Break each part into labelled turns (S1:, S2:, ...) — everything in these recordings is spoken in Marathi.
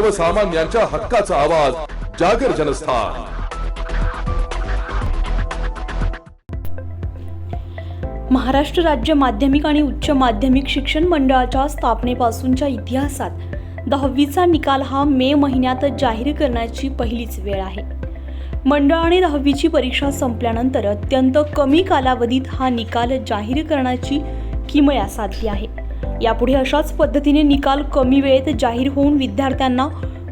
S1: सर्वसामान्यांच्या हक्काचा आवाज जागर जनस्थान
S2: महाराष्ट्र राज्य माध्यमिक आणि उच्च माध्यमिक शिक्षण मंडळाच्या स्थापनेपासूनच्या इतिहासात दहावीचा निकाल हा मे महिन्यात जाहीर करण्याची पहिलीच वेळ आहे मंडळाने दहावीची परीक्षा संपल्यानंतर अत्यंत कमी कालावधीत हा निकाल जाहीर करण्याची किमया साधली आहे यापुढे अशाच पद्धतीने निकाल कमी वेळेत जाहीर होऊन विद्यार्थ्यांना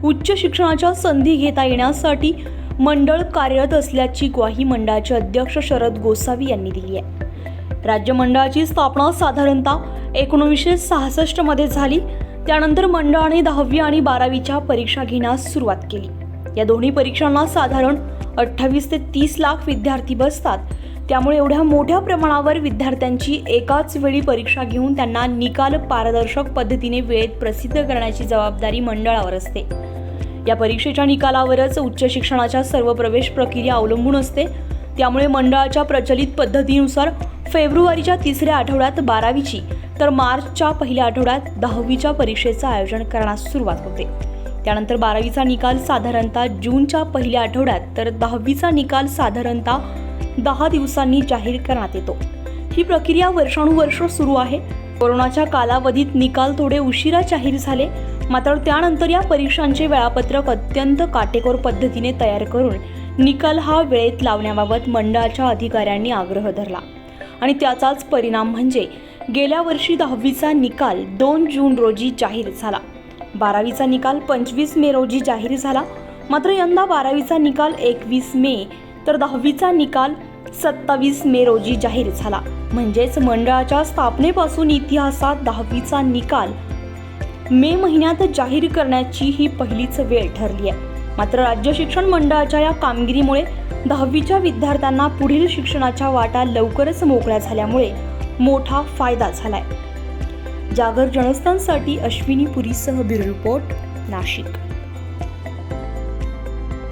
S2: उच्च शिक्षणाच्या संधी घेता येण्यासाठी मंडळ कार्यरत असल्याची ग्वाही मंडळाचे अध्यक्ष शरद गोसावी यांनी दिली आहे राज्य मंडळाची स्थापना साधारणतः एकोणीसशे सहासष्टमध्ये झाली त्यानंतर मंडळाने दहावी आणि बारावीच्या परीक्षा घेण्यास सुरुवात केली या दोन्ही परीक्षांना साधारण अठ्ठावीस ते तीस लाख विद्यार्थी बसतात त्यामुळे एवढ्या मोठ्या प्रमाणावर विद्यार्थ्यांची एकाच वेळी परीक्षा घेऊन त्यांना निकाल पारदर्शक पद्धतीने वेळेत प्रसिद्ध करण्याची जबाबदारी मंडळावर असते या परीक्षेच्या निकालावरच उच्च शिक्षणाच्या सर्व प्रवेश प्रक्रिया अवलंबून असते त्यामुळे मंडळाच्या प्रचलित पद्धतीनुसार फेब्रुवारीच्या तिसऱ्या आठवड्यात बारावीची तर मार्चच्या पहिल्या आठवड्यात दहावीच्या परीक्षेचं आयोजन करण्यास सुरुवात होते त्यानंतर बारावीचा निकाल साधारणतः जूनच्या पहिल्या आठवड्यात तर दहावीचा निकाल साधारणतः दहा दिवसांनी जाहीर करण्यात येतो ही प्रक्रिया वर्षानुवर्ष सुरू आहे कोरोनाच्या कालावधीत निकाल थोडे उशिरा जाहीर झाले मात्र त्यानंतर या परीक्षांचे वेळापत्रक अत्यंत काटेकोर पद्धतीने तयार करून निकाल हा वेळेत लावण्याबाबत मंडळाच्या अधिकाऱ्यांनी आग्रह धरला आणि त्याचाच परिणाम म्हणजे गेल्या वर्षी दहावीचा निकाल दोन जून रोजी जाहीर झाला बारावीचा निकाल पंचवीस मे रोजी जाहीर झाला मात्र यंदा बारावीचा निकाल एकवीस मे तर दहावीचा निकाल सत्तावीस मे रोजी जाहीर झाला म्हणजेच मंडळाच्या स्थापनेपासून इतिहासात दहावीचा निकाल मे महिन्यात जाहीर करण्याची ही पहिलीच वेळ ठरली आहे मात्र राज्य शिक्षण मंडळाच्या या कामगिरीमुळे दहावीच्या विद्यार्थ्यांना पुढील शिक्षणाच्या वाटा लवकरच मोकळ्या झाल्यामुळे मोठा फायदा झालाय जागर जनस्थानसाठी अश्विनी पुरीसह ब्युरो रिपोर्ट नाशिक